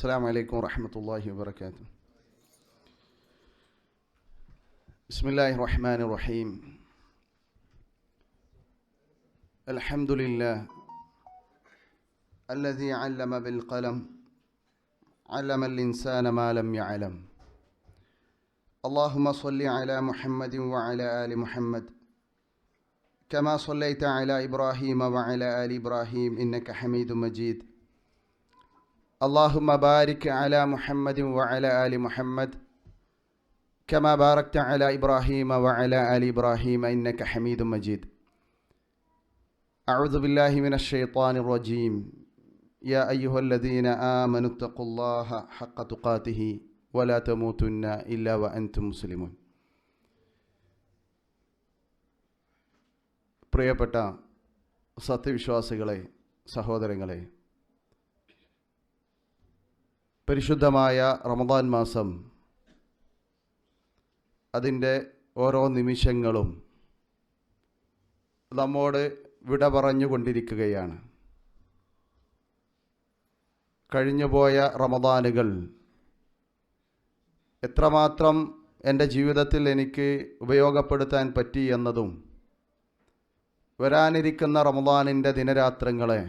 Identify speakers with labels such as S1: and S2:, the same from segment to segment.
S1: السلام عليكم ورحمة الله وبركاته. بسم الله الرحمن الرحيم. الحمد لله الذي علم بالقلم علم الإنسان ما لم يعلم. اللهم صل على محمد وعلى آل محمد كما صليت على إبراهيم وعلى آل إبراهيم إنك حميد مجيد. اللهم بارك على محمد وعلى آل محمد كما باركت على إبراهيم وعلى آل إبراهيم إنك حميد مجيد أعوذ بالله من الشيطان الرجيم يا أيها الذين آمنوا اتقوا الله حق تقاته ولا تموتن إلا وأنتم مسلمون പ്രിയപ്പെട്ട സത്യവിശ്വാസികളെ സഹോദരങ്ങളെ പരിശുദ്ധമായ റമദാൻ മാസം അതിന്റെ ഓരോ നിമിഷങ്ങളും നമ്മോട് വിട പറഞ്ഞുകൊണ്ടിരിക്കുകയാണ് കഴിഞ്ഞുപോയ റമദാനുകൾ എത്രമാത്രം എന്റെ ജീവിതത്തിൽ എനിക്ക് ഉപയോഗപ്പെടുത്താൻ പറ്റി എന്നതും വരാനിരിക്കുന്ന റമദാനിന്റെ ദിനരാത്രങ്ങളെ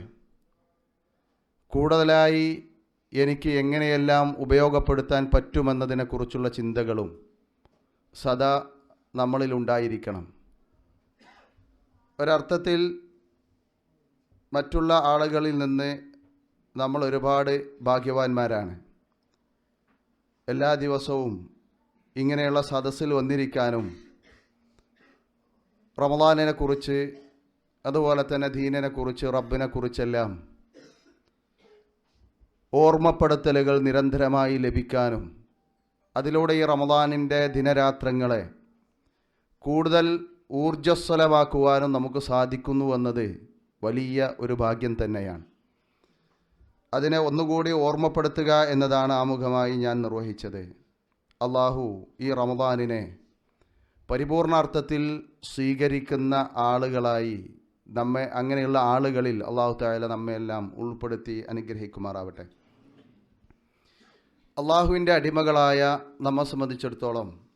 S1: കൂടുതലായി എനിക്ക് എങ്ങനെയെല്ലാം ഉപയോഗപ്പെടുത്താൻ പറ്റുമെന്നതിനെക്കുറിച്ചുള്ള ചിന്തകളും സദാ നമ്മളിലുണ്ടായിരിക്കണം ഒരർത്ഥത്തിൽ മറ്റുള്ള ആളുകളിൽ നിന്ന് നമ്മൾ ഒരുപാട് ഭാഗ്യവാന്മാരാണ്. എല്ലാ ദിവസവും ഇങ്ങനെയുള്ള സദസ്സിൽ വന്നിരിക്കാനും റമദാനിനെക്കുറിച്ച് അതുപോലെ തന്നെ ദീനിനെക്കുറിച്ച് റബ്ബിനെക്കുറിച്ചെല്ലാം ഓർമ്മപ്പെടുത്തലുകൾ നിരന്തരമായി ലഭിക്കാനും അതിലൂടെ ഈ റമദാനിന്റെ ദിനരാത്രങ്ങളെ കൂടുതൽ ഊർജസ്വലമാക്കുവാനും നമുക്ക് സാധിക്കുന്നു എന്നത് വലിയ ഒരു ഭാഗ്യം തന്നെയാണ്. അതിനെ ഒന്നുകൂടി ഓർമ്മപ്പെടുത്തുക എന്നതാണ് ആമുഖമായി ഞാൻ നിർവഹിച്ചത്. അള്ളാഹു ഈ റമദാനിനെ പരിപൂർണാർത്ഥത്തിൽ സ്വീകരിക്കുന്ന ആളുകളായി നമ്മെ അങ്ങനെയുള്ള ആളുകളിൽ അള്ളാഹു തായാല നമ്മയെല്ലാം ഉൾപ്പെടുത്തി അനുഗ്രഹിക്കുമാറാവട്ടെ. അള്ളാഹുവിന്റെ അടിമകളായ നമ്മെ സംബന്ധിച്ചിടത്തോളം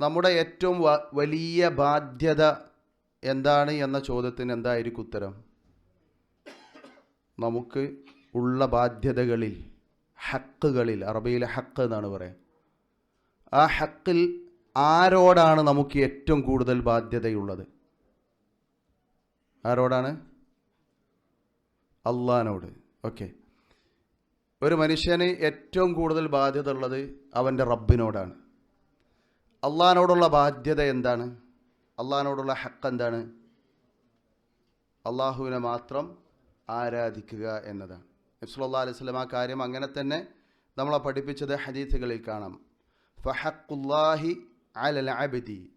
S1: നമ്മുടെ ഏറ്റവും വലിയ ബാധ്യത എന്താണ് എന്ന ചോദ്യത്തിന് എന്തായിരിക്കും ഉത്തരം? നമുക്ക് ഉള്ള ബാധ്യതകളിൽ ഹക്കുകളിൽ അറബിയിലെ ഹക്ക് എന്നാണ് പറയുക ആ ഹക്കിൽ ആരോടാണ് നമുക്ക് ഏറ്റവും കൂടുതൽ ബാധ്യതയുള്ളത്? ആരോടാണ്? അള്ളഹാനോട്. ഓക്കെ. ഒരു മനുഷ്യന് ഏറ്റവും കൂടുതൽ ബാധ്യത ഉള്ളത് അവന്റെ റബ്ബിനോടാണ്. അള്ളഹാനോടുള്ള ബാധ്യത എന്താണ്? അള്ളഹാനോടുള്ള ഹക്ക് എന്താണ്? അള്ളാഹുവിനെ മാത്രം ആരാധിക്കുക എന്നതാണ്. നബ്സുല്ലാ അലൈഹി സ്വലം ആ കാര്യം അങ്ങനെ തന്നെ നമ്മളെ പഠിപ്പിച്ചത് ഹദീസുകളിൽ കാണാം. ഫഹക്കുല്ലാഹി അലൽ അബദി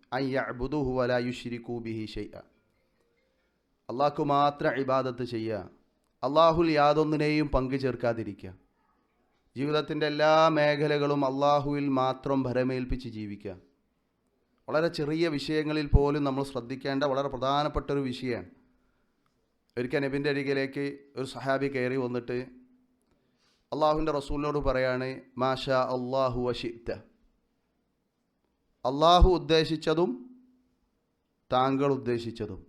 S1: യുശ്രികൂ ബിഹി ഷൈഅ. അള്ളാഹ്ക്കു മാത്രം ഇബാദത്ത് ചെയ്യുക. അള്ളാഹുൽ യാതൊന്നിനെയും പങ്കു ചേർക്കാതിരിക്കുക. ജീവിതത്തിന്റെ എല്ലാ മേഖലകളും അള്ളാഹുവിൽ മാത്രം ഭരമേൽപ്പിച്ച് ജീവിക്കുക. വളരെ ചെറിയ വിഷയങ്ങളിൽ പോലും നമ്മൾ ശ്രദ്ധിക്കേണ്ട വളരെ പ്രധാനപ്പെട്ട ഒരു വിഷയമാണ്. ഒരിക്കൽ നബിന്റെ അരികിലേക്ക് ഒരു സഹാബി കയറി വന്നിട്ട് അള്ളാഹുവിന്റെ റസൂലിനോട് പറയാണ് മാഷ അള്ളാഹു വഷിത്ത അള്ളാഹു ഉദ്ദേശിച്ചതും താങ്കൾ ഉദ്ദേശിച്ചതും.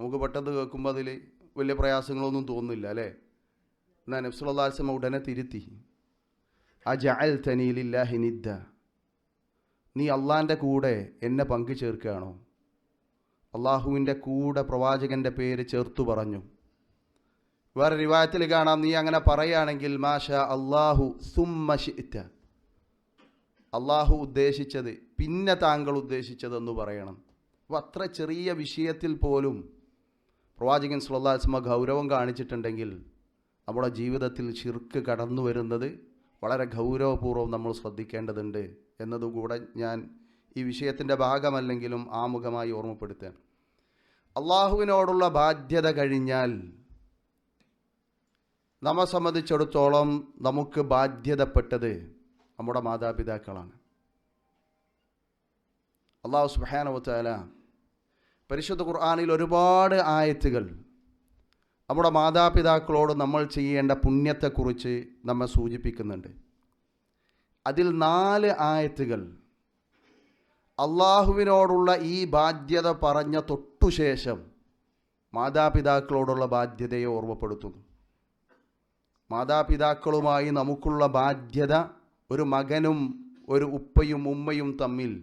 S1: നമുക്ക് പെട്ടെന്ന് കേൾക്കുമ്പോൾ അതിൽ വലിയ പ്രയാസങ്ങളൊന്നും തോന്നുന്നില്ല അല്ലേ? എന്നാൽ നബ്സുല്ലാസ്മ ഉടനെ തിരുത്തി. ആ ജഅൽ തനീലില്ലാഹി നിദ്ദ. നീ അള്ളാന്റെ കൂടെ എന്നെ പങ്കു ചേർക്കുകയാണോ? അള്ളാഹുവിന്റെ കൂടെ പ്രവാചകന്റെ പേര് ചേർത്തു പറഞ്ഞു. വേറെ റിവായത്തിൽ കാണാം നീ അങ്ങനെ പറയുകയാണെങ്കിൽ മാഷ അള്ളാഹു സുമ്മഷിറ്റ അള്ളാഹു ഉദ്ദേശിച്ചത് പിന്നെ താങ്കൾ ഉദ്ദേശിച്ചതെന്ന് പറയണം. അപ്പോൾ അത്ര ചെറിയ വിഷയത്തിൽ പോലും പ്രവാചകൻ സുല്ലാസ്മ ഗൗരവം കാണിച്ചിട്ടുണ്ടെങ്കിൽ നമ്മുടെ ജീവിതത്തിൽ ചിർക്ക് കടന്നു വരുന്നത് വളരെ ഗൗരവപൂർവം നമ്മൾ ശ്രദ്ധിക്കേണ്ടതുണ്ട് എന്നതുകൂടെ ഞാൻ ഈ വിഷയത്തിന്റെ ഭാഗമല്ലെങ്കിലും ആമുഖമായി ഓർമ്മപ്പെടുത്താൻ അള്ളാഹുവിനോടുള്ള ബാധ്യത കഴിഞ്ഞാൽ നമ്മെ സംബന്ധിച്ചിടത്തോളം നമുക്ക് ബാധ്യതപ്പെട്ടത് നമ്മുടെ മാതാപിതാക്കളാണ്. അള്ളാഹു സുബാനവത്താല പരിശുദ്ധ ഖുർആാനിൽ ഒരുപാട് ആയത്തുകൾ നമ്മുടെ മാതാപിതാക്കളോട് നമ്മൾ ചെയ്യേണ്ട പുണ്യത്തെക്കുറിച്ച് നമ്മെ സൂചിപ്പിക്കുന്നുണ്ട്. അതിൽ നാല് ആയത്തുകൾ. അള്ളാഹുവിനോടുള്ള ഈ ബാധ്യത പറഞ്ഞ തൊട്ടുശേഷം മാതാപിതാക്കളോടുള്ള ബാധ്യതയെ ഓർമ്മപ്പെടുത്തുന്നു. മാതാപിതാക്കളുമായി നമുക്കുള്ള ബാധ്യത ഒരു മകനും ഒരു ഉപ്പയും ഉമ്മയും തമ്മിൽ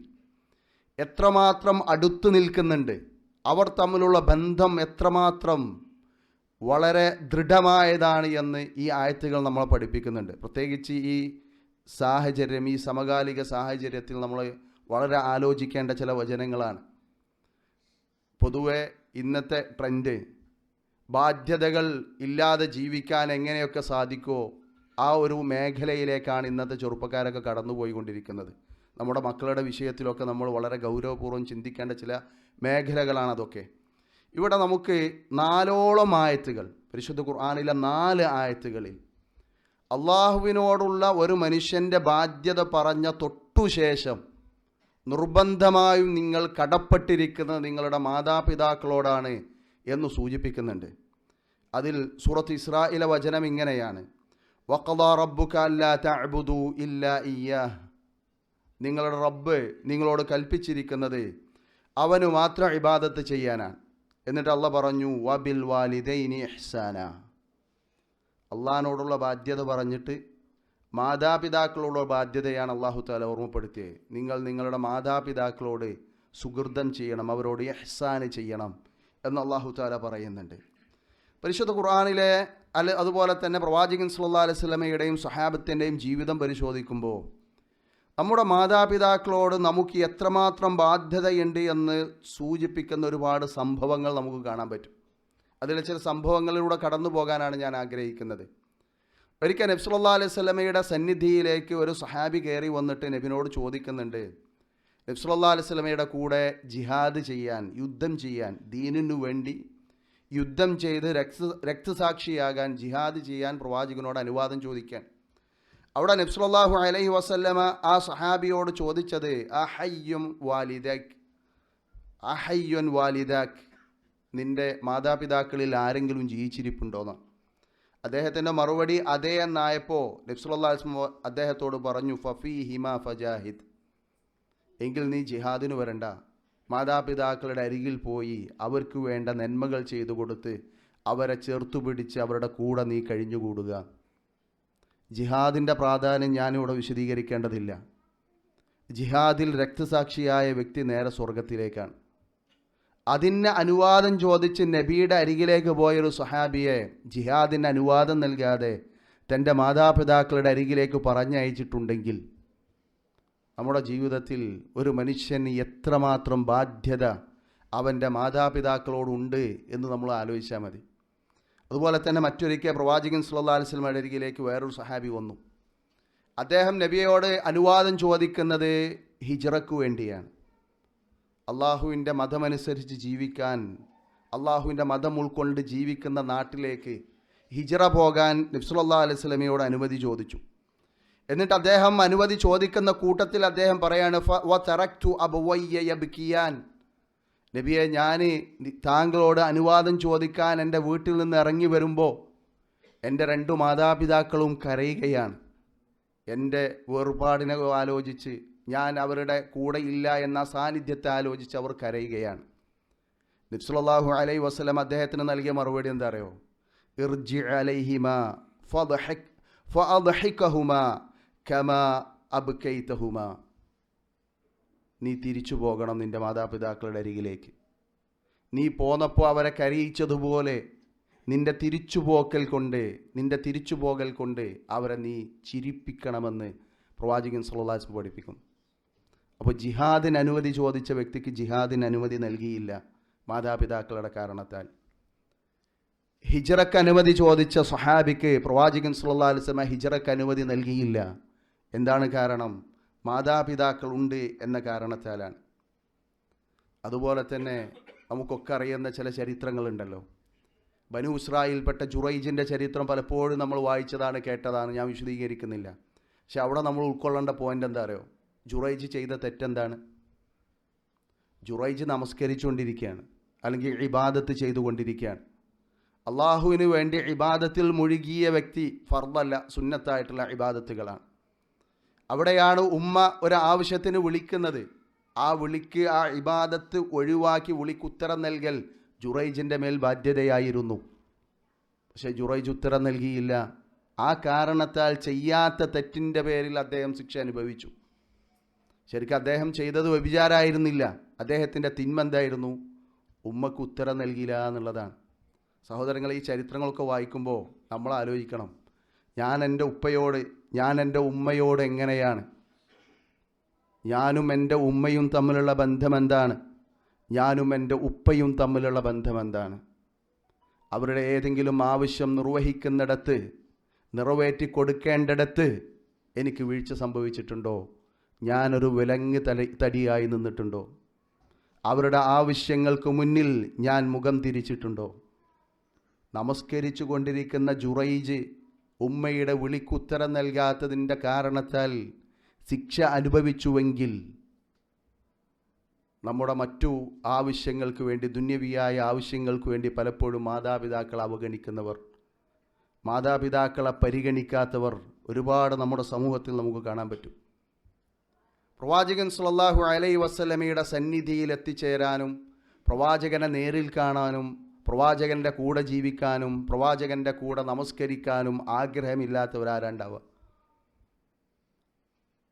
S1: എത്രമാത്രം അടുത്തു നിൽക്കുന്നുണ്ട്. അവർ തമ്മിലുള്ള ബന്ധം എത്രമാത്രം വളരെ ദൃഢമായതാണ് എന്ന് ഈ ആയത്തുകൾ നമ്മളെ പഠിപ്പിക്കുന്നുണ്ട്. പ്രത്യേകിച്ച് ഈ സാഹചര്യം ഈ സമകാലിക സാഹചര്യത്തിൽ നമ്മൾ വളരെ ആലോചിക്കേണ്ട ചില വചനങ്ങളാണ്. പൊതുവെ ഇന്നത്തെ ട്രെൻഡ് ബാധ്യതകൾ ഇല്ലാതെ ജീവിക്കാൻ എങ്ങനെയൊക്കെ സാധിക്കുമോ ആ ഒരു മേഖലയിലേക്കാണ് ഇന്നത്തെ ചെറുപ്പക്കാരൊക്കെ കടന്നുപോയിക്കൊണ്ടിരിക്കുന്നത്. നമ്മുടെ മക്കളുടെ വിഷയത്തിലൊക്കെ നമ്മൾ വളരെ ഗൗരവപൂർവം ചിന്തിക്കേണ്ട ചില മേഖലകളാണ് അതൊക്കെ ഇവിടെ നമുക്ക് നാലോളം ആയത്തുകൾ. പരിശുദ്ധ ഖുർആാനിലെ നാല് ആയത്തുകളിൽ. അള്ളാഹുവിനോടുള്ള ഒരു മനുഷ്യന്റെ ബാധ്യത പറഞ്ഞ തൊട്ടുശേഷം നിർബന്ധമായും നിങ്ങൾ കടപ്പെട്ടിരിക്കുന്നത് നിങ്ങളുടെ മാതാപിതാക്കളോടാണ് എന്ന് സൂചിപ്പിക്കുന്നുണ്ട്. അതിൽ സൂറത്ത് ഇസ്രായിലെ വചനം ഇങ്ങനെയാണ്. വക്കദാ റബ്ബുക അല്ലാ തഅബുദു ഇല്ലാ നിങ്ങളുടെ റബ്ബ് നിങ്ങളോട് കൽപ്പിച്ചിരിക്കുന്നത് അവന് മാത്രം ഇബാദത്ത് ചെയ്യാനാണ്. എന്നിട്ട് അള്ള പറഞ്ഞു വബിൽ വാലിദൈനി ഇഹ്സാന. അള്ളഹാനോടുള്ള ബാധ്യത പറഞ്ഞിട്ട് മാതാപിതാക്കളോടുള്ള ബാധ്യതയാണ് അള്ളാഹു താല ഓർമ്മപ്പെടുത്തിയത്. നിങ്ങൾ നിങ്ങളുടെ മാതാപിതാക്കളോട് സുഹൃതം ചെയ്യണം അവരോട് എഹ്സാന് ചെയ്യണം എന്ന് അള്ളാഹു താല പറയുന്നുണ്ട്. പരിശുദ്ധ ഖുർആാനിലെ അല്ല അതുപോലെ തന്നെ പ്രവാചകൻ സല്ലാ അലൈഹി സ്വലമയുടെയും സഹാബത്തിന്റെയും ജീവിതം പരിശോധിക്കുമ്പോൾ നമ്മുടെ മാതാപിതാക്കളോട് നമുക്ക് എത്രമാത്രം ബാധ്യതയുണ്ട് എന്ന് സൂചിപ്പിക്കുന്ന ഒരുപാട് സംഭവങ്ങൾ നമുക്ക് കാണാൻ പറ്റും. അതിൽ ചില സംഭവങ്ങളിലൂടെ കടന്നു പോകാനാണ് ഞാൻ ആഗ്രഹിക്കുന്നത്. ഒരിക്കൽ നബ്സുല്ലാ അലൈഹി സ്വലമയുടെ സന്നിധിയിലേക്ക് ഒരു സഹാബി കയറി വന്നിട്ട് നബിനോട് ചോദിക്കുന്നുണ്ട് നബ്സുല്ലാ അലൈഹി സ്വലമയുടെ കൂടെ ജിഹാദ് ചെയ്യാൻ യുദ്ധം ചെയ്യാൻ ദീനിനു വേണ്ടി യുദ്ധം ചെയ്ത് രക്ത രക്തസാക്ഷിയാകാൻ ജിഹാദ് ചെയ്യാൻ പ്രവാചകനോട് അനുവാദം ചോദിക്കാൻ അവിടെ നബ്സുല്ലാഹു അലൈഹി വസല്ലമ ആ സഹാബിയോട് ചോദിച്ചത് അഹയ്യും വാലിദക് അഹയ്യുൻ വാലിദാഖ് നിന്റെ മാതാപിതാക്കളിൽ ആരെങ്കിലും ജീവിച്ചിരിപ്പുണ്ടോന്ന്? അദ്ദേഹത്തിന്റെ മറുപടി അതേ എന്നായപ്പോൾ നബ്സുല്ലാ അദ്ദേഹത്തോട് പറഞ്ഞു ഫഫി ഹിമ ഫജാഹിദ് എങ്കിൽ നീ ജിഹാദിന് വരണ്ട. മാതാപിതാക്കളുടെ അരികിൽ പോയി അവർക്ക് വേണ്ട നന്മകൾ ചെയ്തു കൊടുത്ത് അവരെ ചേർത്തുപിടിച്ച് അവരുടെ കൂടെ നീ കഴിഞ്ഞുകൂടുക. ജിഹാദിന്റെ പ്രാധാന്യം ഞാനിവിടെ വിശദീകരിക്കേണ്ടതില്ല. ജിഹാദിൽ രക്തസാക്ഷിയായ വ്യക്തി നേരെ സ്വർഗത്തിലേക്കാണ് അതിന് അനുവാദം ചോദിച്ച് നബിയുടെ അരികിലേക്ക് പോയൊരു സഹാബിയെ ജിഹാദിന് അനുവാദം നൽകാതെ തന്റെ മാതാപിതാക്കളുടെ അരികിലേക്ക് പറഞ്ഞയച്ചിട്ടുണ്ടെങ്കിൽ നമ്മുടെ ജീവിതത്തിൽ ഒരു മനുഷ്യന് എത്രമാത്രം ബാധ്യത അവന്റെ മാതാപിതാക്കളോടുണ്ട് എന്ന് നമ്മൾ ആലോചിച്ചാൽ മതി. അതുപോലെ തന്നെ മറ്റൊരിക്കൽ പ്രവാചകൻ സുല്ലാ അലിസ്ലമയുടെ അരികിലേക്ക് വേറൊരു സഹാബി വന്നു. അദ്ദേഹം നബിയോട് അനുവാദം ചോദിക്കുന്നത് ഹിജറക്കു വേണ്ടിയാണ്. അള്ളാഹുവിന്റെ മതമനുസരിച്ച് ജീവിക്കാൻ അള്ളാഹുവിന്റെ മതം ഉൾക്കൊണ്ട് ജീവിക്കുന്ന നാട്ടിലേക്ക് ഹിജറ പോകാൻ അലൈഹി സ്വലമയോട് അനുമതി ചോദിച്ചു. എന്നിട്ട് അദ്ദേഹം അനുമതി ചോദിക്കുന്ന കൂട്ടത്തിൽ അദ്ദേഹം പറയാണ് നബിയെ ഞാൻ താങ്കളോട് അനുവാദം ചോദിക്കാൻ എന്റെ വീട്ടിൽ നിന്ന് ഇറങ്ങി വരുമ്പോൾ എന്റെ രണ്ടു മാതാപിതാക്കളും കരയുകയാണ്. എന്റെ വേർപാടിനെ ആലോചിച്ച് ഞാൻ അവരുടെ കൂടെ ഇല്ല എന്ന സാന്നിധ്യത്തെ ആലോചിച്ച് അവർ കരയുകയാണ്. നിബ്സുല്ലാഹു അലൈ വസ്ലം അദ്ദേഹത്തിന് നൽകിയ മറുപടി എന്താ അറിയോ? ഇർജി അലൈഹിമ ഫഅദ്ഹിക്കഹുമ കമ അബ്കൈതഹുമ. നീ തിരിച്ചു പോകണം നിന്റെ മാതാപിതാക്കളുടെ അരികിലേക്ക്. നീ പോന്നപ്പോൾ അവരെ കരയിച്ചതുപോലെ നിന്റെ തിരിച്ചുപോക്കൽ കൊണ്ട് നിന്റെ തിരിച്ചുപോകൽ കൊണ്ട് അവരെ നീ ചിരിപ്പിക്കണമെന്ന് പ്രവാചകൻ സുല്ലാസ് പഠിപ്പിക്കുന്നു. അപ്പോൾ ജിഹാദിന് അനുമതി ചോദിച്ച വ്യക്തിക്ക് ജിഹാദിന് അനുമതി നൽകിയില്ല മാതാപിതാക്കളുടെ കാരണത്താൽ. ഹിജറക്ക് അനുമതി ചോദിച്ച സഹാബിക്ക് പ്രവാചകൻ സുല്ലാ അലിസ്മ ഹിജറക്ക് അനുമതി നൽകിയില്ല. എന്താണ് കാരണം? മാതാപിതാക്കളുണ്ട് എന്ന കാരണത്താലാണ്. അതുപോലെ തന്നെ നമുക്കൊക്കെ അറിയുന്ന ചില ചരിത്രങ്ങളുണ്ടല്ലോ. ബനു ഇസ്രായിൽപ്പെട്ട ജുറൈജിന്റെ ചരിത്രം പലപ്പോഴും നമ്മൾ വായിച്ചതാണ് കേട്ടതാണ് ഞാൻ വിശദീകരിക്കുന്നില്ല. പക്ഷെ അവിടെ നമ്മൾ ഉൾക്കൊള്ളേണ്ട പോയിന്റ് എന്താ അറിയോ? ജുറൈജ് ചെയ്ത തെറ്റെന്താണ്? ജുറൈജ് നമസ്കരിച്ചുകൊണ്ടിരിക്കുകയാണ് അല്ലെങ്കിൽ ഇബാദത്ത് ചെയ്തുകൊണ്ടിരിക്കുകയാണ്. അള്ളാഹുവിന് വേണ്ടി ഇബാദത്തിൽ മുഴുകിയ വ്യക്തി ഫർദല്ല സുന്നത്തായിട്ടുള്ള ഇബാദത്തുകളാണ്. അവിടെയാണ് ഉമ്മ ഒരു ആവശ്യത്തിന് വിളിക്കുന്നത്. ആ വിളിക്ക് ആ ഇബാദത്ത് ഒഴിവാക്കി വിളിക്കുത്തരം നൽകൽ ജുറൈജിന്റെ മേൽ ബാധ്യതയായിരുന്നു. പക്ഷേ ജുറൈജ് ഉത്തരം നൽകിയില്ല. ആ കാരണത്താൽ ചെയ്യാത്ത തെറ്റിന്റെ പേരിൽ അദ്ദേഹം ശിക്ഷ അനുഭവിച്ചു. ശരിക്കും അദ്ദേഹം ചെയ്തത് വ്യഭിചാരമായിരുന്നില്ല അദ്ദേഹത്തിന്റെ തിന്മ എന്തായിരുന്നു? ഉമ്മക്ക് ഉത്തരം നൽകിയില്ല എന്നുള്ളതാണ്. സഹോദരങ്ങൾ ഈ ചരിത്രങ്ങളൊക്കെ വായിക്കുമ്പോൾ നമ്മൾ ആലോചിക്കണം. ഞാൻ എന്റെ ഉപ്പയോട് ഞാൻ എന്റെ ഉമ്മയോട് എങ്ങനെയാണ്? ഞാനും എന്റെ ഉമ്മയും തമ്മിലുള്ള ബന്ധം എന്താണ്? ഞാനും എന്റെ ഉപ്പയും തമ്മിലുള്ള ബന്ധം എന്താണ്? അവരുടെ ഏതെങ്കിലും ആവശ്യം നിർവഹിക്കുന്നിടത്ത് നിറവേറ്റി കൊടുക്കേണ്ടിടത്ത് എനിക്ക് വീഴ്ച സംഭവിച്ചിട്ടുണ്ടോ? ഞാനൊരു വിലങ്ങ് തല തടിയായി നിന്നിട്ടുണ്ടോ? അവരുടെ ആവശ്യങ്ങൾക്ക് മുന്നിൽ ഞാൻ മുഖം തിരിച്ചിട്ടുണ്ടോ? നമസ്കരിച്ചു കൊണ്ടിരിക്കുന്ന ജുറൈജ് ഉമ്മയുടെ വിളിക്കുത്തരം നൽകാത്തതിന്റെ കാരണത്താൽ ശിക്ഷ അനുഭവിച്ചുവെങ്കിൽ നമ്മുടെ മറ്റു ആവശ്യങ്ങൾക്ക് വേണ്ടി ദുന്യവിയായ ആവശ്യങ്ങൾക്ക് വേണ്ടി പലപ്പോഴും മാതാപിതാക്കളെ അവഗണിക്കുന്നവർ മാതാപിതാക്കളെ പരിഗണിക്കാത്തവർ ഒരുപാട് നമ്മുടെ സമൂഹത്തിൽ നമുക്ക് കാണാൻ പറ്റും. പ്രവാചകൻ സുലല്ലാഹു അലൈ വസ്ലമയുടെ സന്നിധിയിൽ എത്തിച്ചേരാനും പ്രവാചകനെ നേരിൽ കാണാനും പ്രവാചകന്റെ കൂടെ ജീവിക്കാനും പ്രവാചകന്റെ കൂടെ നമസ്കരിക്കാനും ആഗ്രഹമില്ലാത്തവരാരണ്ടാവുക?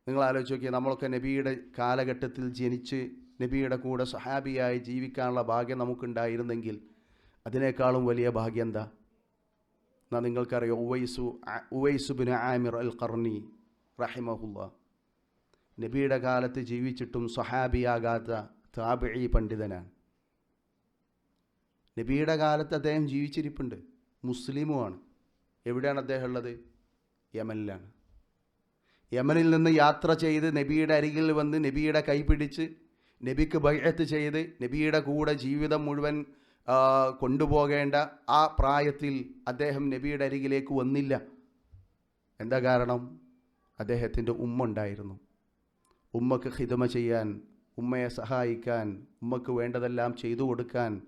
S1: നിങ്ങൾ ആലോചിച്ച് നോക്കിയാൽ നമ്മളൊക്കെ നബിയുടെ കാലഘട്ടത്തിൽ ജനിച്ച് നബിയുടെ കൂടെ സഹാബിയായി ജീവിക്കാനുള്ള ഭാഗ്യം നമുക്കുണ്ടായിരുന്നെങ്കിൽ അതിനേക്കാളും വലിയ ഭാഗ്യം എന്താ? എന്നാൽ നിങ്ങൾക്കറിയാം ഉവൈസു ഉവൈസുബിന് ആമിർ അൽ കർണി റഹിമഹുല്ല. നബിയുടെ കാലത്ത് ജീവിച്ചിട്ടും സഹാബിയാകാത്ത താബിഴി പണ്ഡിതനാണ്. നബിയുടെ കാലത്ത് അദ്ദേഹം ജീവിച്ചിരിപ്പുണ്ട്. മുസ്ലിമുമാണ്. എവിടെയാണ് അദ്ദേഹം ഉള്ളത്? യമനിലാണ്. യമനിൽ നിന്ന് യാത്ര ചെയ്ത് നബിയുടെ അരികിൽ വന്ന് നബിയുടെ കൈ പിടിച്ച് നബിക്ക് ബഹത്ത് ചെയ്ത് നബിയുടെ കൂടെ ജീവിതം മുഴുവൻ കൊണ്ടുപോകേണ്ട ആ പ്രായത്തിൽ അദ്ദേഹം നബിയുടെ അരികിലേക്ക് വന്നില്ല. എന്താ കാരണം? അദ്ദേഹത്തിന്റെ ഉമ്മ ഉണ്ടായിരുന്നു. ഉമ്മക്ക് ഹിതമ ചെയ്യാൻ ഉമ്മയെ സഹായിക്കാൻ ഉമ്മക്ക് വേണ്ടതെല്ലാം ചെയ്തു കൊടുക്കാൻ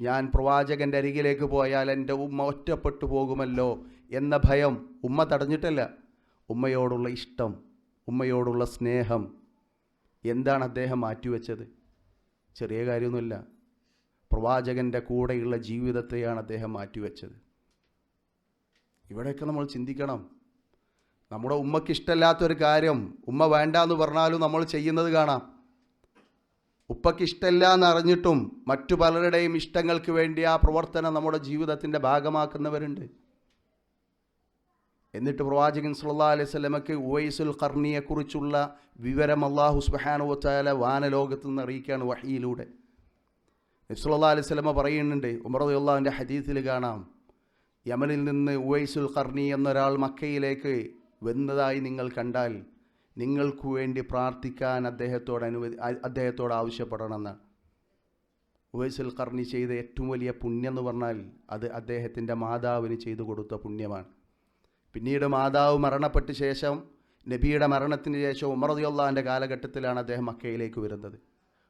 S1: ഞാൻ പ്രവാചകന്റെ അരികിലേക്ക് പോയാൽ എന്റെ ഉമ്മ ഒറ്റപ്പെട്ടു പോകുമല്ലോ എന്ന ഭയം ഉമ്മ തടഞ്ഞിട്ടല്ല. ഉമ്മയോടുള്ള ഇഷ്ടം ഉമ്മയോടുള്ള സ്നേഹം. എന്താണ് അദ്ദേഹം മാറ്റിവെച്ചത്? ചെറിയ കാര്യമൊന്നുമില്ല. പ്രവാചകന്റെ കൂടെയുള്ള ജീവിതത്തെയാണ് അദ്ദേഹം മാറ്റിവെച്ചത്. ഇവിടെയൊക്കെ നമ്മൾ ചിന്തിക്കണം. നമ്മുടെ ഉമ്മയ്ക്ക് ഇഷ്ടമില്ലാത്തൊരു കാര്യം ഉമ്മ വേണ്ട എന്ന് പറഞ്ഞാലും നമ്മൾ ചെയ്യുന്നത് കാണാം. ഉപ്പയ്ക്ക് ഇഷ്ടമില്ല എന്ന് അറിഞ്ഞിട്ടും മറ്റു പലരുടെയും ഇഷ്ടങ്ങൾക്ക് വേണ്ടി ആ പ്രവർത്തനം നമ്മുടെ ജീവിതത്തിന്റെ ഭാഗമാക്കുന്നവരുണ്ട്. എന്നിട്ട് പ്രവാചകൻ സുല്ലാ അലൈഹി സ്വലമക്ക് ഉവൈസുൽ ഖർണിയെക്കുറിച്ചുള്ള വിവരം അള്ളാഹു സുബാനുവച്ചാല വാനലോകത്ത് നിന്ന് അറിയിക്കുകയാണ് വഹിയിലൂടെ നബ്സുല്ലാ അലൈഹി സ്വലമ പറയുന്നുണ്ട് ഉമറുല്ലാവിന്റെ ഹദീസിൽ കാണാം യമനിൽ നിന്ന് ഉവൈസുൽ ഖർണി എന്നൊരാൾ മക്കയിലേക്ക് വന്നതായി നിങ്ങൾ കണ്ടാൽ നിങ്ങൾക്ക് വേണ്ടി പ്രാർത്ഥിക്കാൻ അദ്ദേഹത്തോട് അനുവദി അദ്ദേഹത്തോട് ആവശ്യപ്പെടണമെന്ന്. ഉവൈസുൽ കർണി ചെയ്ത ഏറ്റവും വലിയ പുണ്യം എന്ന് പറഞ്ഞാൽ അത് അദ്ദേഹത്തിന്റെ മാതാവിന് ചെയ്തു കൊടുത്ത പുണ്യമാണ്. പിന്നീട് മാതാവ് മരണപ്പെട്ട ശേഷം നബിയുടെ മരണത്തിന് ശേഷം ഉമറദിയുള്ളാന്റെ കാലഘട്ടത്തിലാണ് അദ്ദേഹം മക്കയിലേക്ക് വരുന്നത്.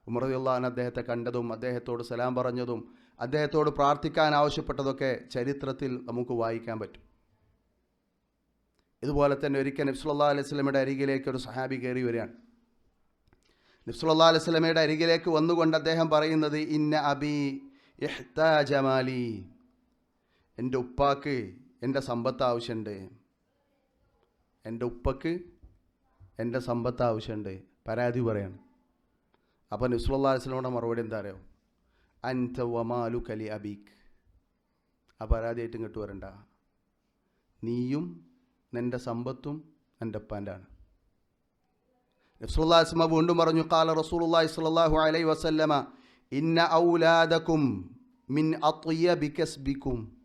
S1: ഉമറദിയുള്ളാൻ അദ്ദേഹത്തെ കണ്ടതും അദ്ദേഹത്തോട് സലാം പറഞ്ഞതും അദ്ദേഹത്തോട് പ്രാർത്ഥിക്കാൻ ആവശ്യപ്പെട്ടതൊക്കെ ചരിത്രത്തിൽ നമുക്ക് വായിക്കാൻ പറ്റും. ഇതുപോലെ തന്നെ ഒരിക്കൽ നബ്സുല്ലാ അലൈഹി സ്വലമയുടെ അരികിലേക്ക് ഒരു സഹാബി കയറി വരികയാണ്. നബ്സുല്ലാ അലൈഹി സ്വലമയുടെ അരികിലേക്ക് വന്നുകൊണ്ട് അദ്ദേഹം പറയുന്നത് ഇന്ന അബി ജമാലി എന്റെ ഉപ്പാക്ക് എന്റെ സമ്പത്ത് ആവശ്യമുണ്ട്. എന്റെ ഉപ്പക്ക് എന്റെ സമ്പത്ത് ആവശ്യമുണ്ട്. പരാതി പറയാണ്. അപ്പോൾ നബ്സുല്ലാ അലൈഹി സ്വലമയുടെ മറുപടി എന്താ അറിയോ? അൻത വമാലു കലി അബീക്ക്. ആ പരാതിയായിട്ട് ഇങ്ങോട്ട് വരണ്ട. നീയും നിന്റെ സമ്പത്തും എന്റെ ഉപ്പാന്റെ ആണ് നബ്സുല്ലാസ്മ വീണ്ടും പറഞ്ഞു കാല റസൂലുള്ളാഹി സ്വല്ലല്ലാഹു അലൈഹി വസല്ലമ ഇന്ന ഔലാദക്കും മിൻ അത്യ ബിക്കസ്ബിക്കും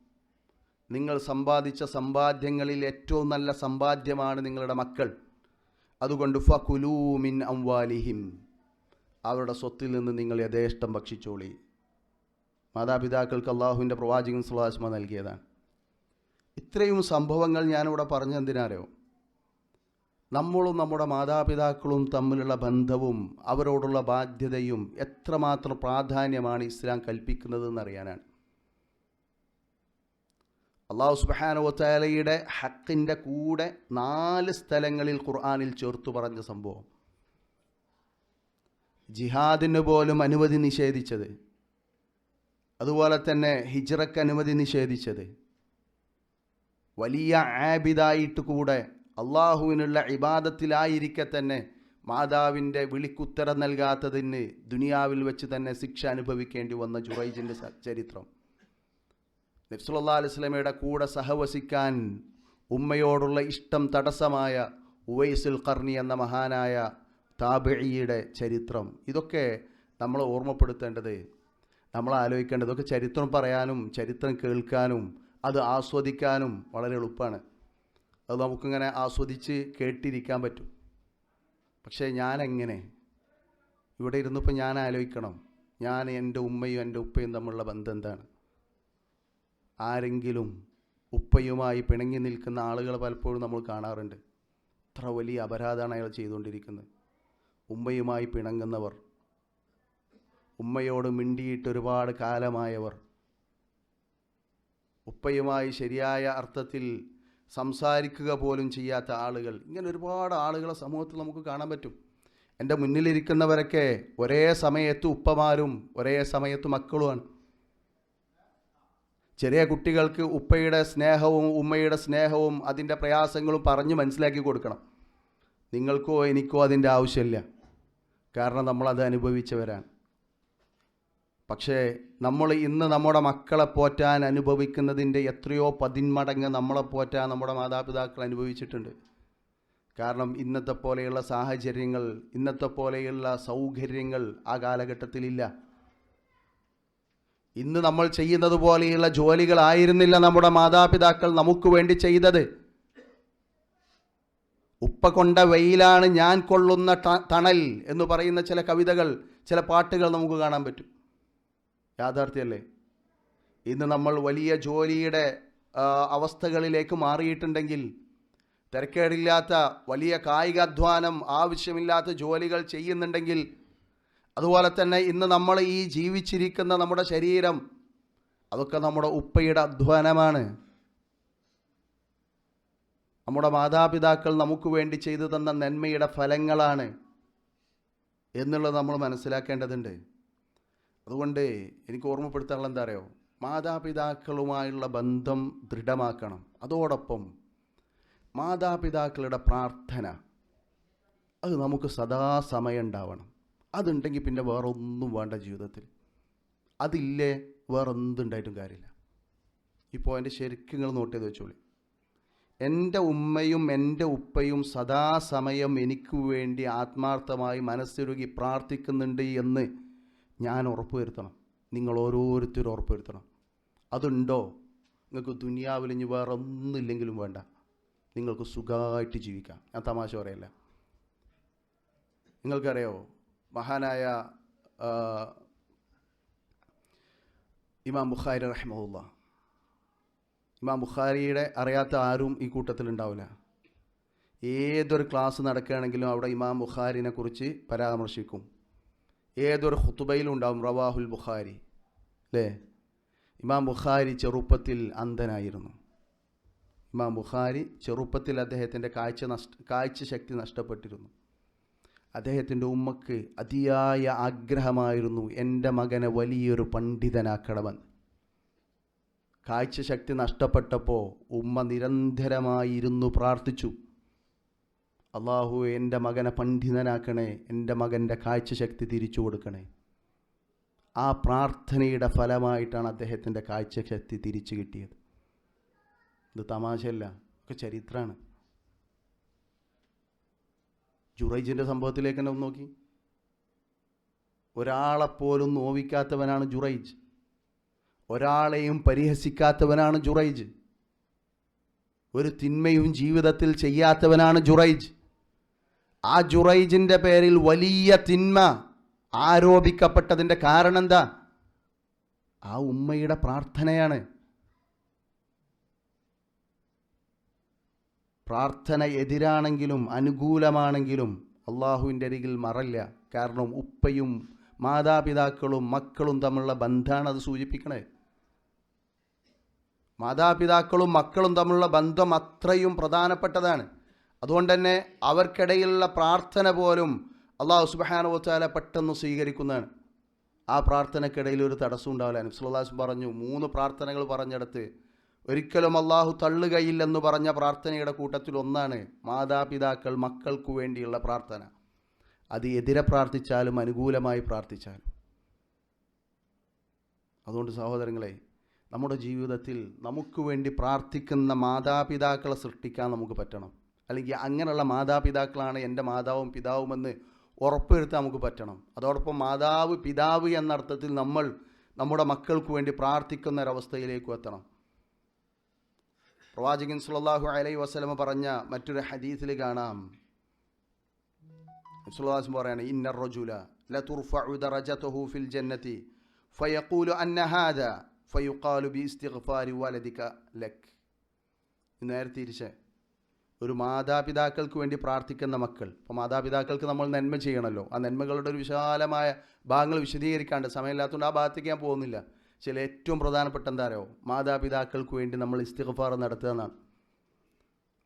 S1: നിങ്ങൾ സമ്പാദിച്ച സമ്പാദ്യങ്ങളിൽ ഏറ്റവും നല്ല സമ്പാദ്യമാണ് നിങ്ങളുടെ മക്കൾ. അതുകൊണ്ട് ഫകുലൂ മിൻ അംവാലിഹിം. അവരുടെ സ്വത്തിൽ നിന്ന് നിങ്ങൾ യഥേഷ്ടം ഭക്ഷിച്ചോളി. മാതാപിതാക്കൾക്ക് അള്ളാഹുവിന്റെ പ്രവാചകൻ സുലാസ്മ നൽകിയതാണ്. ഇത്രയും സംഭവങ്ങൾ ഞാനിവിടെ പറഞ്ഞെന്തിനാരോ നമ്മളും നമ്മുടെ മാതാപിതാക്കളും തമ്മിലുള്ള ബന്ധവും അവരോടുള്ള ബാധ്യതയും എത്രമാത്രം പ്രാധാന്യമാണ് ഇസ്ലാം കൽപ്പിക്കുന്നതെന്ന് അറിയാനാണ് അള്ളാഹു സുബാനോത്തലയുടെ ഹക്കിന്റെ കൂടെ നാല് സ്ഥലങ്ങളിൽ ഖുർആാനിൽ ചേർത്തു പറഞ്ഞ സംഭവം. ജിഹാദിന് പോലും അനുമതി നിഷേധിച്ചത്. അതുപോലെ തന്നെ ഹിജ്റക്ക് അനുമതി നിഷേധിച്ചത്. വലിയ ആബിദായിട്ട് കൂടെ അള്ളാഹുവിനുള്ള ഇബാദത്തിലായിരിക്കെ തന്നെ മാതാവിന്റെ വിളിക്കുത്തരം നൽകാത്തതിന് ദുനിയാവിൽ വെച്ച് തന്നെ ശിക്ഷ അനുഭവിക്കേണ്ടി വന്ന ജുറൈജിന്റെ ചരിത്രം. നബ്സുല്ലാ അലുസ്ലമയുടെ കൂടെ സഹവസിക്കാൻ ഉമ്മയോടുള്ള ഇഷ്ടം തടസ്സമായ ഉവൈസുൽ കർണി എന്ന മഹാനായ താബിയുടെ ചരിത്രം. ഇതൊക്കെ നമ്മൾ ഓർമ്മപ്പെടുത്തേണ്ടത് നമ്മൾ ആലോചിക്കേണ്ടത്. ഇതൊക്കെ ചരിത്രം പറയാനും ചരിത്രം കേൾക്കാനും അത് ആസ്വദിക്കാനും വളരെ എളുപ്പമാണ്. അത് നമുക്കിങ്ങനെ ആസ്വദിച്ച് കേട്ടിരിക്കാൻ പറ്റും. പക്ഷേ ഞാൻ എങ്ങനെ ഇവിടെ ഇരുന്നപ്പോൾ ഞാൻ ആലോചിക്കണം ഞാൻ എന്റെ ഉമ്മയും എന്റെ ഉപ്പയും തമ്മിലുള്ള ബന്ധം എന്താണ് ആരെങ്കിലും ഉപ്പയുമായി പിണങ്ങി നിൽക്കുന്ന ആളുകൾ പലപ്പോഴും നമ്മൾ കാണാറുണ്ട്. അത്ര വലിയ അപരാധമാണ് അയാൾ ചെയ്തുകൊണ്ടിരിക്കുന്നത്. ഉമ്മയുമായി പിണങ്ങുന്നവർ ഉമ്മയോട് മിണ്ടിയിട്ട് ഒരുപാട് കാലമായവർ ഉപ്പയുമായി ശരിയായ അർത്ഥത്തിൽ സംസാരിക്കുക പോലും ചെയ്യാത്ത ആളുകൾ. ഇങ്ങനെ ഒരുപാട് ആളുകളെ സമൂഹത്തിൽ നമുക്ക് കാണാൻ പറ്റും. എന്റെ മുന്നിലിരിക്കുന്നവരൊക്കെ ഒരേ സമയത്ത് ഉപ്പമാരും ഒരേ സമയത്ത് മക്കളുമാണ്. ചെറിയ കുട്ടികൾക്ക് ഉപ്പയുടെ സ്നേഹവും ഉമ്മയുടെ സ്നേഹവും അതിന്റെ പ്രയാസങ്ങളും പറഞ്ഞ് മനസ്സിലാക്കി കൊടുക്കണം. നിങ്ങൾക്കോ എനിക്കോ അതിന്റെ ആവശ്യമില്ല. കാരണം നമ്മളത് അനുഭവിച്ചവരാണ്. പക്ഷേ നമ്മൾ ഇന്ന് നമ്മുടെ മക്കളെ പോറ്റാൻ അനുഭവിക്കുന്നതിന്റെ എത്രയോ പതിന്മടങ്ങ് നമ്മളെ പോറ്റാൻ നമ്മുടെ മാതാപിതാക്കൾ അനുഭവിച്ചിട്ടുണ്ട്. കാരണം ഇന്നത്തെ പോലെയുള്ള സാഹചര്യങ്ങൾ ഇന്നത്തെ പോലെയുള്ള സൗകര്യങ്ങൾ ആ കാലഘട്ടത്തിലില്ല. ഇന്ന് നമ്മൾ ചെയ്യുന്നത് പോലെയുള്ള ജോലികളായിരുന്നില്ല നമ്മുടെ മാതാപിതാക്കൾ നമുക്ക് വേണ്ടി ചെയ്തത്. ഉപ്പ കൊണ്ട വെയിലാണ് ഞാൻ കൊള്ളുന്ന തണൽ എന്ന് പറയുന്ന ചില കവിതകൾ ചില പാട്ടുകൾ നമുക്ക് കാണാൻ പറ്റും. യാഥാർത്ഥ്യമല്ലേ ഇന്ന് നമ്മൾ വലിയ ജോലിയുടെ അവസ്ഥകളിലേക്ക് മാറിയിട്ടുണ്ടെങ്കിൽ തിരക്കേടില്ലാത്ത വലിയ കായികാധ്വാനം ആവശ്യമില്ലാത്ത ജോലികൾ ചെയ്യുന്നുണ്ടെങ്കിൽ അതുപോലെ തന്നെ ഇന്ന് നമ്മൾ ഈ ജീവിച്ചിരിക്കുന്ന നമ്മുടെ ശരീരം അതൊക്കെ നമ്മുടെ ഉപ്പയുടെ അധ്വാനമാണ്. നമ്മുടെ മാതാപിതാക്കൾ നമുക്ക് വേണ്ടി ചെയ്തു തന്ന നന്മയുടെ ഫലങ്ങളാണ് എന്നുള്ളത് നമ്മൾ മനസ്സിലാക്കേണ്ടതുണ്ട്. അതുകൊണ്ട് എനിക്ക് ഓർമ്മപ്പെടുത്താനുള്ള എന്താ അറിയോ? മാതാപിതാക്കളുമായുള്ള ബന്ധം ദൃഢമാക്കണം. അതോടൊപ്പം മാതാപിതാക്കളുടെ പ്രാർത്ഥന അത് നമുക്ക് സദാസമയം ഉണ്ടാവണം. അതുണ്ടെങ്കിൽ പിന്നെ വേറെ ഒന്നും വേണ്ട ജീവിതത്തിൽ. അതില്ലേ വേറെ എന്തുണ്ടായിട്ടും കാര്യമില്ല. ഇപ്പോൾ എന്റെ ശരിക്കും നിങ്ങൾ നോട്ട് ചെയ്ത് വെച്ചോളി. എന്റെ ഉമ്മയും എന്റെ ഉപ്പയും സദാസമയം എനിക്ക് വേണ്ടി ആത്മാർത്ഥമായി മനസ്സൊരുകി പ്രാർത്ഥിക്കുന്നുണ്ട് എന്ന് ഞാൻ ഉറപ്പുവരുത്തണം നിങ്ങൾ ഓരോരുത്തരും ഉറപ്പുവരുത്തണം അതുണ്ടോ? നിങ്ങൾക്ക് ദുനിയാവിൽ ഇനി വേറെ ഒന്നുമില്ലെങ്കിലും വേണ്ട. നിങ്ങൾക്ക് സുഖമായിട്ട് ജീവിക്കാം. ഞാൻ തമാശ പറയല്ല. നിങ്ങൾക്കറിയോ? മഹാനായ ഇമാം ബുഖാരി റഹ്മുല്ല ഇമാം ബുഖാരിയുടെ അറിയാത്ത ആരും ഈ കൂട്ടത്തിൽ ഉണ്ടാവില്ല. ഏതൊരു ക്ലാസ് നടക്കുകയാണെങ്കിലും അവിടെ ഇമാം ബുഖാരിനെ കുറിച്ച് പരാമർശിക്കും. ഏതൊരു ഹുത്തുബയിലും ഉണ്ടാവും. റവാഹുൽ ബുഖാരി. അല്ലേ ഇമാം ബുഖാരി ചെറുപ്പത്തിൽ അന്ധനായിരുന്നു. ഇമാം ബുഖാരി ചെറുപ്പത്തിൽ അദ്ദേഹത്തിന്റെ കാഴ്ച നഷ്ട കാഴ്ച ശക്തി നഷ്ടപ്പെട്ടിരുന്നു. അദ്ദേഹത്തിന്റെ ഉമ്മക്ക് അതിയായ ആഗ്രഹമായിരുന്നു എന്റെ മകനെ വലിയൊരു പണ്ഡിതനാക്കണമെന്ന്. കാഴ്ചശക്തി നഷ്ടപ്പെട്ടപ്പോൾ ഉമ്മ നിരന്തരമായിരുന്നു പ്രാർത്ഥിച്ചു. അള്ളാഹു എന്റെ മകനെ പണ്ഡിതനാക്കണേ എന്റെ മകന്റെ കാഴ്ചശക്തി തിരിച്ചു കൊടുക്കണേ. ആ പ്രാർത്ഥനയുടെ ഫലമായിട്ടാണ് അദ്ദേഹത്തിന്റെ കാഴ്ചശക്തി തിരിച്ചു കിട്ടിയത്. ഇത് തമാശയല്ല ഒക്കെ ചരിത്രമാണ് ജുറൈജിന്റെ സംഭവത്തിലേക്ക് തന്നെ ഒന്ന് നോക്കി. ഒരാളെപ്പോലും നോവിക്കാത്തവനാണ് ജുറൈജ്. ഒരാളെയും പരിഹസിക്കാത്തവനാണ് ജുറൈജ്. ഒരു തിന്മയും ജീവിതത്തിൽ ചെയ്യാത്തവനാണ് ജുറൈജ്. ആ ജുറൈജിന്റെ പേരിൽ വലിയ തിന്മ ആരോപിക്കപ്പെട്ടതിന്റെ കാരണം എന്താ ആ ഉമ്മയുടെ പ്രാർത്ഥനയാണ്. പ്രാർത്ഥന എതിരാണെങ്കിലും അനുകൂലമാണെങ്കിലും അള്ളാഹുവിന്റെ അരികിൽ മറല്ല. കാരണം ഉപ്പയും മാതാപിതാക്കളും മക്കളും തമ്മിലുള്ള ബന്ധമാണ് അത് സൂചിപ്പിക്കണേ. മാതാപിതാക്കളും മക്കളും തമ്മിലുള്ള ബന്ധം അത്രയും പ്രധാനപ്പെട്ടതാണ്. അതുകൊണ്ട് തന്നെ അവർക്കിടയിലുള്ള പ്രാർത്ഥന പോലും അള്ളാഹു സുബാനുവത്താല പെട്ടെന്ന് സ്വീകരിക്കുന്നതാണ്. ആ പ്രാർത്ഥനക്കിടയിൽ ഒരു തടസ്സം ഉണ്ടാവില്ല. നബ്സുല്ലാസ് പറഞ്ഞു മൂന്ന് പ്രാർത്ഥനകൾ പറഞ്ഞെടുത്ത് ഒരിക്കലും അള്ളാഹു തള്ളുകയില്ലെന്ന് പറഞ്ഞ പ്രാർത്ഥനയുടെ കൂട്ടത്തിൽ ഒന്നാണ് മാതാപിതാക്കൾ മക്കൾക്ക് വേണ്ടിയുള്ള പ്രാർത്ഥന. അത് എതിരെ പ്രാർത്ഥിച്ചാലും അനുകൂലമായി പ്രാർത്ഥിച്ചാലും. അതുകൊണ്ട് സഹോദരങ്ങളെ നമ്മുടെ ജീവിതത്തിൽ നമുക്ക് വേണ്ടി പ്രാർത്ഥിക്കുന്ന മാതാപിതാക്കളെ സൃഷ്ടിക്കാൻ നമുക്ക് പറ്റണം. അല്ലെങ്കിൽ അങ്ങനെയുള്ള മാതാപിതാക്കളാണ് എന്റെ മാതാവും പിതാവുമെന്ന് ഉറപ്പുവരുത്താൻ നമുക്ക് പറ്റണം. അതോടൊപ്പം മാതാവ് പിതാവ് എന്ന അർത്ഥത്തിൽ നമ്മൾ നമ്മുടെ മക്കൾക്ക് വേണ്ടി പ്രാർത്ഥിക്കുന്ന ഒരവസ്ഥയിലേക്ക് എത്തണം. പ്രവാചകൻ സുല്ലാഹു അലൈ വസ്ലമ പറഞ്ഞ മറ്റൊരു ഹദീസിൽ കാണാം. സുല്ലാസ് പറയാണ് ഇന്ന റജുല ഫിൽ ഫയഖൂലു ലക്. തിരിച്ച് ഒരു മാതാപിതാക്കൾക്ക് വേണ്ടി പ്രാർത്ഥിക്കുന്ന മക്കൾ. അപ്പോൾ മാതാപിതാക്കൾക്ക് നമ്മൾ നന്മ ചെയ്യണമല്ലോ ആ നന്മകളുടെ ഒരു വിശാലമായ ഭാഗങ്ങൾ വിശദീകരിക്കാണ്ട് സമയമില്ലാത്തതുകൊണ്ട് ആ ഭാഗത്തേക്ക് ഞാൻ പോകുന്നില്ല. ചില ഏറ്റവും പ്രധാനപ്പെട്ട എന്താരോ മാതാപിതാക്കൾക്ക് വേണ്ടി നമ്മൾ ഇസ്തിഗ്ഫാർ നടത്തുക എന്നാണ്.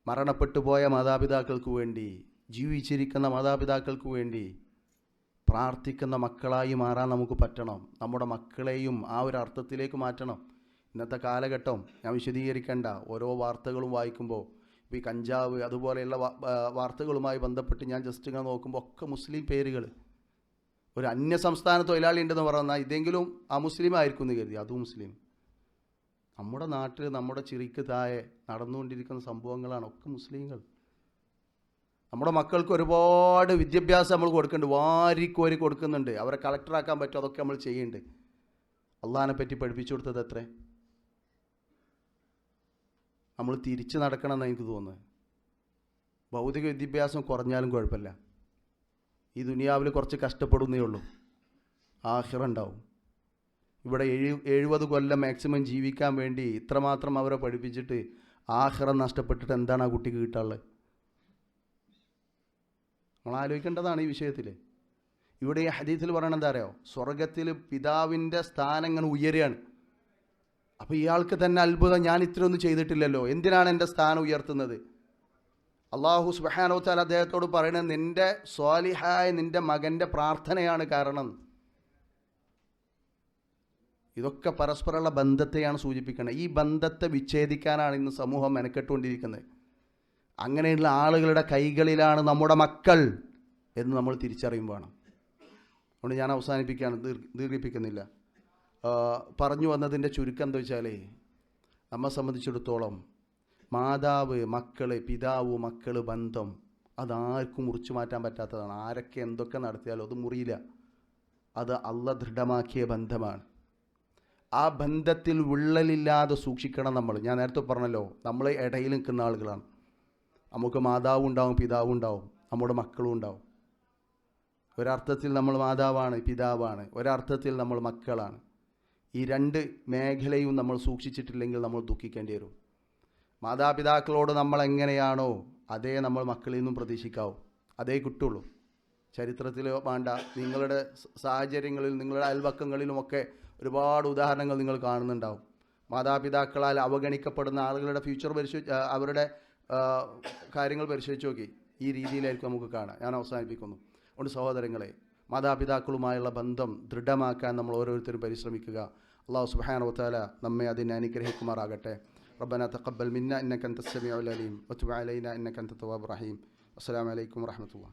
S1: മരണപ്പെട്ടു പോയ മാതാപിതാക്കൾക്ക് വേണ്ടി ജീവിച്ചിരിക്കുന്ന മാതാപിതാക്കൾക്ക് വേണ്ടി പ്രാർത്ഥിക്കുന്ന മക്കളായി മാറാൻ നമുക്ക് പറ്റണം. നമ്മുടെ മക്കളെയും ആ ഒരു അർത്ഥത്തിലേക്ക് മാറ്റണം. ഇന്നത്തെ കാലഘട്ടം ഞാൻ വിശദീകരിക്കേണ്ട. ഓരോ വാർത്തകളും വായിക്കുമ്പോൾ ഇപ്പോൾ ഈ കഞ്ചാവ് അതുപോലെയുള്ള വാർത്തകളുമായി ബന്ധപ്പെട്ട് ഞാൻ ജസ്റ്റ് ഇങ്ങനെ നോക്കുമ്പോൾ ഒക്കെ മുസ്ലിം പേരുകൾ ഒരു അന്യ സംസ്ഥാന തൊഴിലാളി ഉണ്ടെന്ന് പറഞ്ഞാൽ ഇതെങ്കിലും ആ മുസ്ലിം ആയിരിക്കും എന്ന് കരുതി. അതും മുസ്ലിം. നമ്മുടെ നാട്ടിൽ നമ്മുടെ ചിരിക്ക് താഴെ നടന്നുകൊണ്ടിരിക്കുന്ന സംഭവങ്ങളാണ് ഒക്കെ മുസ്ലിങ്ങൾ. നമ്മുടെ മക്കൾക്ക് ഒരുപാട് വിദ്യാഭ്യാസം നമ്മൾ കൊടുക്കുന്നുണ്ട്. വാരിക്കോരി കൊടുക്കുന്നുണ്ട്. അവരെ കളക്ടറാക്കാൻ പറ്റും. അതൊക്കെ നമ്മൾ ചെയ്യുന്നുണ്ട്. അള്ളഹാനെ പറ്റി പഠിപ്പിച്ചു കൊടുത്തത് എത്ര നമ്മൾ തിരിച്ച് നടക്കണമെന്നാണ് എനിക്ക് തോന്നുന്നത്. ഭൗതിക വിദ്യാഭ്യാസം കുറഞ്ഞാലും കുഴപ്പമില്ല. ഈ ദുനിയാവിൽ കുറച്ച് കഷ്ടപ്പെടുന്നേ ഉള്ളൂ. ആഹിറ ഉണ്ടാവും. ഇവിടെ എഴു എഴുപത് കൊല്ലം മാക്സിമം ജീവിക്കാൻ വേണ്ടി ഇത്രമാത്രം അവരെ പഠിപ്പിച്ചിട്ട് ആഹിറം നഷ്ടപ്പെട്ടിട്ട് എന്താണ് ആ കുട്ടിക്ക് കിട്ടാനുള്ളത്? നമ്മൾ ആലോചിക്കേണ്ടതാണ് ഈ വിഷയത്തിൽ. ഇവിടെ ഈ ഹദീത്തിൽ പറയണത് എന്താ അറിയോ? സ്വർഗത്തിൽ പിതാവിന്റെ സ്ഥാനം ഇങ്ങനെ ഉയരുകയാണ്. അപ്പോൾ ഇയാൾക്ക് തന്നെ അത്ഭുതം ഞാൻ ഇത്രയൊന്നും ചെയ്തിട്ടില്ലല്ലോ. എന്തിനാണ് എന്റെ സ്ഥാനം ഉയർത്തുന്നത്? അള്ളാഹു സുബാനോത്താൽ അദ്ദേഹത്തോട് പറയുന്നത് നിന്റെ സ്വാലിഹായ നിന്റെ മകന്റെ പ്രാർത്ഥനയാണ് കാരണം. ഇതൊക്കെ പരസ്പരമുള്ള ബന്ധത്തെയാണ് സൂചിപ്പിക്കുന്നത് ഈ ബന്ധത്തെ വിച്ഛേദിക്കാനാണ് ഇന്ന് സമൂഹം മെനക്കെട്ടുകൊണ്ടിരിക്കുന്നത്. അങ്ങനെയുള്ള ആളുകളുടെ കൈകളിലാണ് നമ്മുടെ മക്കൾ എന്ന് നമ്മൾ തിരിച്ചറിയും വേണം അതുകൊണ്ട് ഞാൻ അവസാനിപ്പിക്കുകയാണ് ദീർ ദീർഘിപ്പിക്കുന്നില്ല. പറഞ്ഞു വന്നതിന്റെ ചുരുക്കം എന്താ വെച്ചാൽ നമ്മെ സംബന്ധിച്ചിടത്തോളം മാതാവ് മക്കൾ പിതാവ് മക്കൾ ബന്ധം അതാർക്കും മുറിച്ചു മാറ്റാൻ പറ്റാത്തതാണ്. ആരൊക്കെ എന്തൊക്കെ നടത്തിയാലും അത് മുറിയില്ല. അത് അല്ല ദൃഢമാക്കിയ ബന്ധമാണ്. ആ ബന്ധത്തിൽ വിള്ളലില്ലാതെ സൂക്ഷിക്കണം നമ്മൾ. ഞാൻ നേരത്തെ പറഞ്ഞല്ലോ നമ്മൾ ഇടയിൽ നിൽക്കുന്ന ആളുകളാണ്. നമുക്ക് മാതാവും ഉണ്ടാവും പിതാവും ഉണ്ടാവും. നമ്മുടെ മക്കളും ഉണ്ടാവും. ഒരർത്ഥത്തിൽ നമ്മൾ മാതാവാണ് പിതാവാണ്. ഒരർത്ഥത്തിൽ നമ്മൾ മക്കളാണ്. ഈ രണ്ട് മേഖലയും നമ്മൾ സൂക്ഷിച്ചിട്ടില്ലെങ്കിൽ നമ്മൾ ദുഃഖിക്കേണ്ടി വരും. മാതാപിതാക്കളോട് നമ്മൾ എങ്ങനെയാണോ അതേ നമ്മൾ മക്കളിൽ നിന്നും പ്രതീക്ഷിക്കാവും. അതേ കിട്ടുള്ളൂ. ചരിത്രത്തിലോ വേണ്ട നിങ്ങളുടെ സാഹചര്യങ്ങളിൽ നിങ്ങളുടെ അയൽവക്കങ്ങളിലുമൊക്കെ ഒരുപാട് ഉദാഹരണങ്ങൾ നിങ്ങൾ കാണുന്നുണ്ടാവും. മാതാപിതാക്കളാൽ അവഗണിക്കപ്പെടുന്ന ആളുകളുടെ ഫ്യൂച്ചർ പരിശോധിച്ച് അവരുടെ കാര്യങ്ങൾ പരിശോധിച്ച് നോക്കി. ഈ രീതിയിലായിരിക്കും നമുക്ക് കാണാം ഞാൻ അവസാനിപ്പിക്കുന്നു. അതുകൊണ്ട് സഹോദരങ്ങളെ മാതാപിതാക്കളുമായുള്ള ബന്ധം ദൃഢമാക്കാൻ നമ്മൾ ഓരോരുത്തരും പരിശ്രമിക്കുക അള്ളാഹു സുബാന വത്താല നമ്മെ അതിനെ അനുഗ്രഹിക്കുമാറാകട്ടെ ربنا تقبل منا إنك أنت السميع العليم وتب علينا إنك أنت التواب الرحيم السلام عليكم ورحمة الله